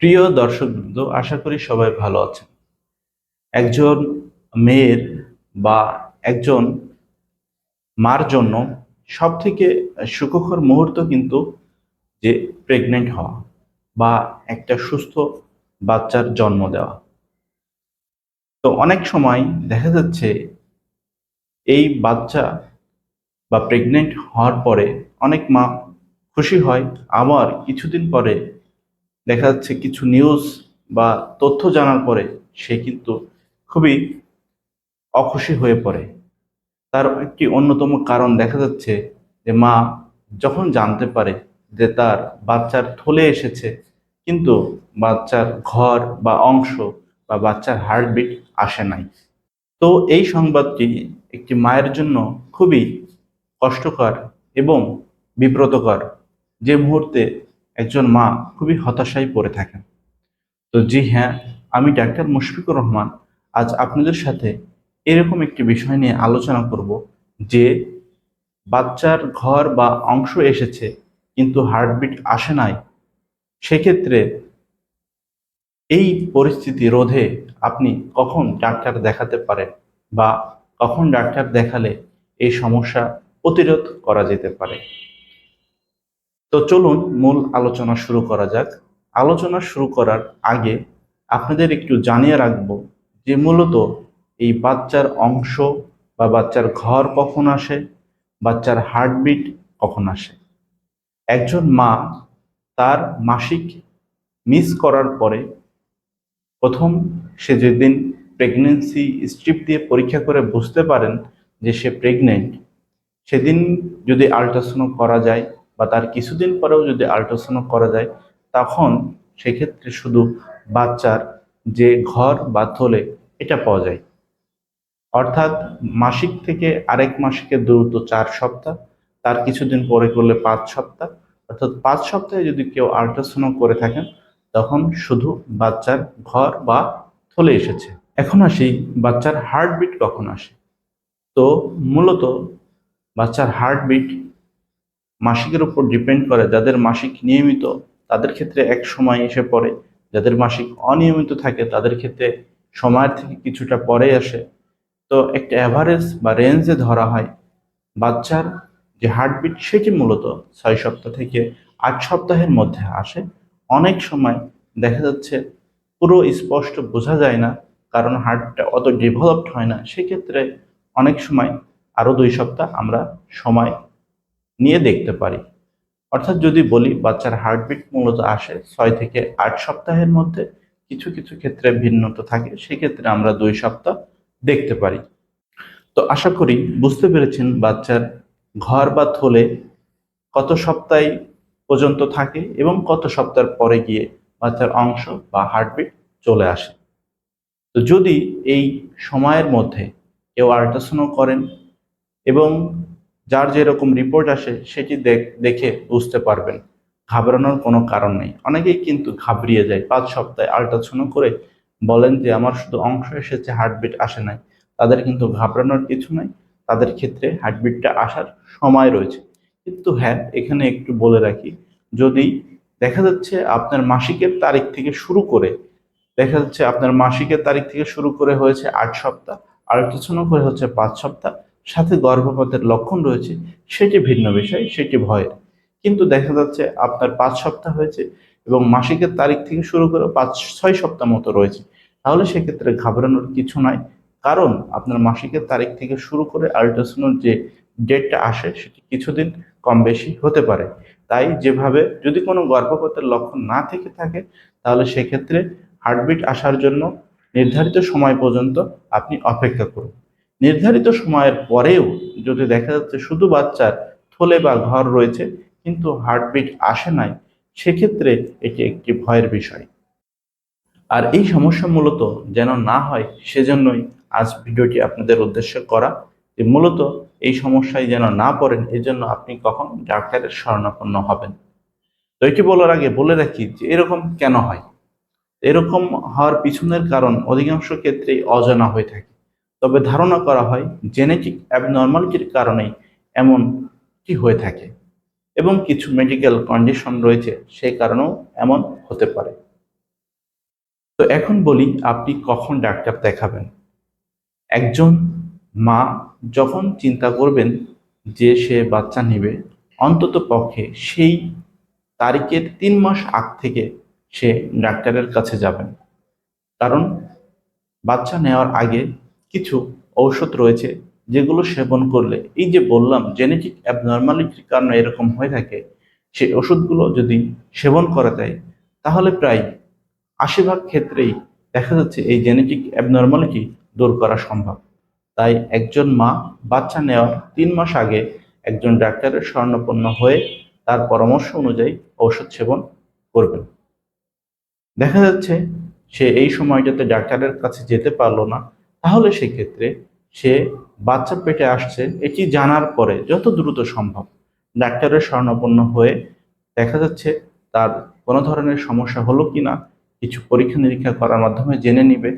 প্রিয় দর্শকবৃন্দ, আশা করি সবাই ভালো আছেন। একজন মেয়ের বা একজন মার জন্য সব থেকে সুখকর মুহূর্ত কিন্তু যে প্রেগনেন্ট হওয়া বা একটা সুস্থ বাচ্চার জন্ম দেওয়া। তো অনেক সময় দেখা যাচ্ছে এই বাচ্চা বা প্রেগনেন্ট হওয়ার পরে অনেক মা খুশি হয়, আবার কিছুদিন পরে দেখা যাচ্ছে কিছু নিউজ বা তথ্য জানার পরে সে কিন্তু খুবই অখুশি হয়ে পড়ে। তার একটি অন্যতম কারণ দেখা যাচ্ছে যে মা যখন জানতে পারে যে তার বাচ্চার থলে এসেছে, কিন্তু বাচ্চার ঘর বা অংশ বা বাচ্চার হার্টবিট আসে নাই। তো এই সংবাদটি একটি মায়ের জন্য খুবই কষ্টকর এবং বিব্রতকর। যে মুহূর্তে একজন মা খুবই হতাশায় পড়ে থাকেন। তো জি হ্যাঁ আমি ডাক্তার মুশফিকুর রহমান, আজ আপনাদের সাথে এরকম একটি বিষয় নিয়ে আলোচনা করব যে বাচ্চার ঘর বা অংশ এসেছে, কিন্তু হার্টবিট আসে নাই। সেক্ষেত্রে এই পরিস্থিতি রোধে আপনি কখন ডাক্তার দেখাতে পারেন বা কখন ডাক্তার দেখালে এই সমস্যা প্রতিরোধ করা যেতে পারে? তো চলুন মূল আলোচনা শুরু করা যাক। আলোচনা শুরু করার আগে আপনাদের একটু জানিয়ে রাখব যে মূলত এই বাচ্চার অংশ বা বাচ্চার ঘর কখন আসে, বাচ্চার হার্টবিট কখন আসে। একজন মা তার মাসিক মিস করার পরে প্রথম সে যেদিন প্রেগনেন্সি স্ট্রিপ দিয়ে পরীক্ষা করে বুঝতে পারেন যে সে প্রেগনেন্ট, সেদিন যদি আল্ট্রাসাউন্ড করা যায় বা তার কিছুদিন পরেও যদি আল্ট্রাসাউন্ড করা যায়, তখন সেক্ষেত্রে শুধু বাচ্চার যে ঘর বা থলে এটা পাওয়া যায়। অর্থাৎ মাসিক থেকে আরেক মাসিকের দূরত্ব চার সপ্তাহ, তার কিছুদিন পরে করলে পাঁচ সপ্তাহ। অর্থাৎ পাঁচ সপ্তাহে যদি কেউ আল্ট্রাসাউন্ড করে থাকেন, তখন শুধু বাচ্চার ঘর বা থলে এসেছে। এখন আসি বাচ্চার হার্টবিট কখন আসে। তো মূলত বাচ্চার হার্টবিট মাসিকের উপর ডিপেন্ড করে যাদের মাসিক নিয়মিত তাদের ক্ষেত্রে এক সময় এসে পড়ে, যাদের মাসিক অনিয়মিত থাকে তাদের ক্ষেত্রে সময়ের থেকে কিছুটা পরে আসে। তো একটা অ্যাভারেজ বা রেঞ্জে ধরা হয়, বাচ্চার যে হার্টবিট সেটি মূলত ছয় সপ্তাহ থেকে আট সপ্তাহের মধ্যে আসে। অনেক সময় দেখা যাচ্ছে পুরো স্পষ্ট বোঝা যায় না, কারণ হার্টটা অত ডেভেলপড হয় না। সেক্ষেত্রে অনেক সময় আরও দুই সপ্তাহ আমরা সময় নিয়ে দেখতে পারি। অর্থাৎ যদি বলি, বাচ্চার হার্টবিট মূলত আসে ছয় থেকে আট সপ্তাহের মধ্যে। কিছু কিছু ক্ষেত্রে ভিন্নতা থাকে, সেক্ষেত্রে আমরা দুই সপ্তাহ দেখতে পারি। তো আশা করি বুঝতে পেরেছেন বাচ্চার ঘর বা থলে কত সপ্তাহ পর্যন্ত থাকে এবং কত সপ্তাহ পরে গিয়ে বাচ্চার অংশ বা হার্টবিট চলে আসে। তো যদি এই সময়ের মধ্যে কেউ আল্ট্রাসাউন্ড করেন এবং যার যেরকম রিপোর্ট আসে, সেটি দেখে বুঝতে পারবেন। ঘাবড়ানোর কোনো কারণ নেই। অনেকেই কিন্তু ঘাবড়িয়ে যায়। পাঁচ সপ্তাহে আল্ট্রাসাউন্ড করে বলেন যে, আমার শুধু অংশ এসেছে হার্টবিট আসে নাই। তাদের কিন্তু ঘাবড়ানোর কিছু নাই। তাদের ক্ষেত্রে হার্টবিটটা আসার সময় রয়েছে। কিন্তু হ্যাঁ এখানে একটু বলে রাখি, যদি দেখা যাচ্ছে আপনার মাসিকের তারিখ থেকে শুরু করে, দেখা যাচ্ছে আপনার মাসিকের তারিখ থেকে শুরু করে হয়েছে আট সপ্তাহ আল্ট্রাসাউন্ড করে হচ্ছে পাঁচ সপ্তাহ সাথে গর্ভপাতের লক্ষণ রয়েছে, সেটি ভিন্ন বিষয়, সেটি ভয়ের। কিন্তু দেখা যাচ্ছে আপনার পাঁচ সপ্তাহ হয়েছে এবং মাসিকের তারিখ থেকে শুরু করে পাঁচ, ছয় সপ্তাহ মতো রয়েছে। তাহলে সেক্ষেত্রে ঘাবড়ানোর কিছু নাই। কারণ আপনার মাসিকের তারিখ থেকে শুরু করে আল্ট্রাসাউন্ড যে ডেটটা আসে, সেটি কিছুদিন কম বেশি হতে পারে। তাই যেভাবে যদি কোনো গর্ভপাতের লক্ষণ না থেকে থাকে, তাহলে সেক্ষেত্রে হার্টবিট আসার জন্য নির্ধারিত সময় পর্যন্ত আপনি অপেক্ষা করুন। নির্ধারিত সময়ের পরেও যদি দেখা যাচ্ছে শুধু বাচ্চার থলে বা ঘর রয়েছে, কিন্তু হার্টবিট আসে নাই, সেক্ষেত্রে এটি একটি ভয়ের বিষয়। আর এই সমস্যা মূলত যেন না হয়, সেজন্যই আজ ভিডিওটি আপনাদের উদ্দেশ্যে করা। যে মূলত এই সমস্যায় যেন না পড়েন, এজন্য আপনি কখন ডাক্তারের শরণাপন্ন হবেন। তো এটি বলার আগে বলে রাখি যে এরকম কেন হয়? এরকম হওয়ার পিছনের কারণ অধিকাংশ ক্ষেত্রেই অজানা হয়ে থাকে। তবে ধারণা করা হয় জেনেটিক অ্যাবনর্মালিটির কারণেই এমনটি হয়ে থাকে এবং কিছু মেডিকেল কন্ডিশন রয়েছে সেই কারণেও এমন হতে পারে। তো এখন বলি, আপনি কখন ডাক্তার দেখাবেন? একজন মা যখন চিন্তা করবেন যে সে বাচ্চা নেবে, অন্তত পক্ষে সেই তারিখের তিন মাস আগ থেকে সে ডাক্তারের কাছে যাবেন। কারণ বাচ্চা নেওয়ার আগে কিছু ঔষধ রয়েছে যেগুলো সেবন করলে, এই যে বললাম জেনেটিক অ্যাবনর্মালিটির কারণে এরকম হয়ে থাকে, সেই ওষুধগুলো যদি সেবন করা যায়, তাহলে প্রায় আশি ভাগ ক্ষেত্রেই দেখা যাচ্ছে এই জেনেটিক অ্যাবনর্মালিটি দূর করা সম্ভব। তাই একজন মা বাচ্চা নেওয়ার তিন মাস আগে একজন ডাক্তারের স্বর্ণপন্ন হয়ে তার পরামর্শ অনুযায়ী ঔষধ সেবন করবেন। দেখা যাচ্ছে সে এই সময়টাতে ডাক্তারের কাছে যেতে পারল না তাহলে সেক্ষেত্রে সে বাচ্চা পেটে আসছে, এটি জানার পরে যত দ্রুত সম্ভব ডাক্তারের স্বর্ণপন্ন হয়ে দেখা যাচ্ছে তার কোনো ধরনের সমস্যা হলো কি না, কিছু পরীক্ষা নিরীক্ষা করার মাধ্যমে জেনে নিবে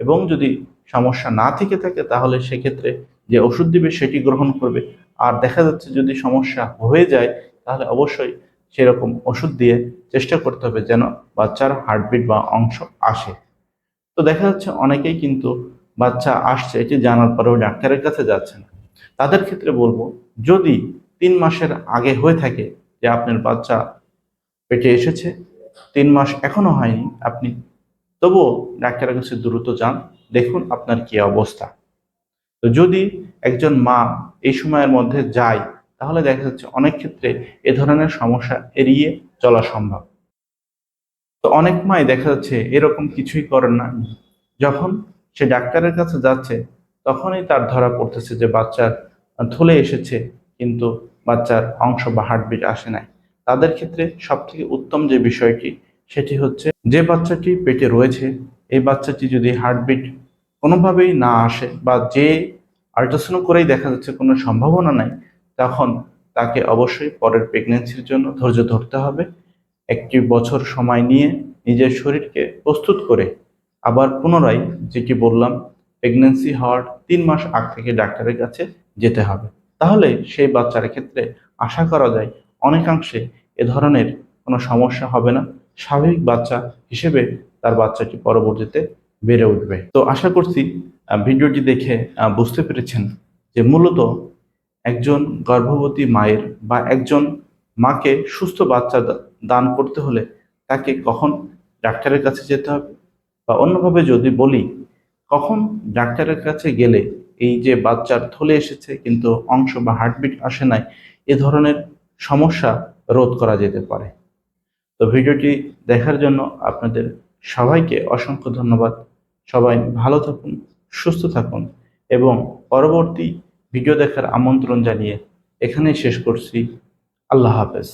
এবং যদি সমস্যা না থেকে থাকে তাহলে সেক্ষেত্রে যে ওষুধ দিবে সেটি গ্রহণ করবে। আর দেখা যাচ্ছে যদি সমস্যা হয়ে যায় তাহলে অবশ্যই সেরকম ওষুধ দিয়ে চেষ্টা করতে হবে যেন বাচ্চার হার্টবিট বা অংশ আসে। তো দেখা যাচ্ছে অনেকেই কিন্তু বাচ্চা আসছে এটি জানার পরেও ডাক্তারের কাছে যাচ্ছে না। তাদের ক্ষেত্রে বলব, যদি তিন মাসের আগে হয়ে থাকে যে আপনার বাচ্চা পেটে এসেছে, তিন মাস এখনও হয়নি, আপনি তবুও ডাক্তারের কাছে দ্রুত যান, দেখুন আপনার কি অবস্থা। তো যদি একজন মা এই সময়ের মধ্যে যায়, তাহলে দেখা যাচ্ছে অনেক ক্ষেত্রে এ ধরনের সমস্যা এড়িয়ে চলা সম্ভব। তো অনেক মাই দেখা যাচ্ছে এরকম কিছুই করেন না। যখন সে ডাক্তারের কাছে যাচ্ছে, তখনই তার ধরা পড়তেছে যে বাচ্চার থলে এসেছে, কিন্তু বাচ্চার অংশ বা হার্টবিট আসে নাই। তাদের ক্ষেত্রে সব থেকে উত্তম যে বিষয়টি সেটি হচ্ছে যে বাচ্চাটি পেটে রয়েছে, এই বাচ্চাটি যদি হার্টবিট কোনোভাবেই না আসে বা যে আল্ট্রাসাউন্ড করেই দেখা যাচ্ছে কোনো সম্ভাবনা নাই, তখন তাকে অবশ্যই পরের প্রেগনেন্সির জন্য ধৈর্য ধরতে হবে। একটি বছর সময় নিয়ে নিজের শরীরকে প্রস্তুত করে আবার পুনরায় যেটি বললাম প্রেগনেন্সি হওয়ার তিন মাস আগ থেকে ডাক্তারের কাছে যেতে হবে। তাহলে সেই বাচ্চার ক্ষেত্রে আশা করা যায় অনেকাংশে এ ধরনের কোনো সমস্যা হবে না। স্বাভাবিক বাচ্চা হিসেবে তার বাচ্চাটি পরবর্তীতে বেড়ে উঠবে। তো আশা করছি ভিডিওটি দেখে বুঝতে পেরেছেন যে মূলত একজন গর্ভবতী মায়ের বা একজন মাকে সুস্থ বাচ্চা দান করতে হলে তাকে কখন ডাক্তারের কাছে যেতে হবে বা অন্যভাবে যদি বলি, কখন ডাক্তারের কাছে গেলে এই যে বাচ্চার থলে এসেছে কিন্তু অংশ বা হার্টবিট আসে নাই, এ ধরনের সমস্যা রোধ করা যেতে পারে। তো ভিডিওটি দেখার জন্য আপনাদের সবাইকে অসংখ্য ধন্যবাদ। সবাই ভালো থাকুন, সুস্থ থাকুন এবং পরবর্তী ভিডিও দেখার আমন্ত্রণ জানিয়ে এখানেই শেষ করছি। আল্লাহ হাফেজ।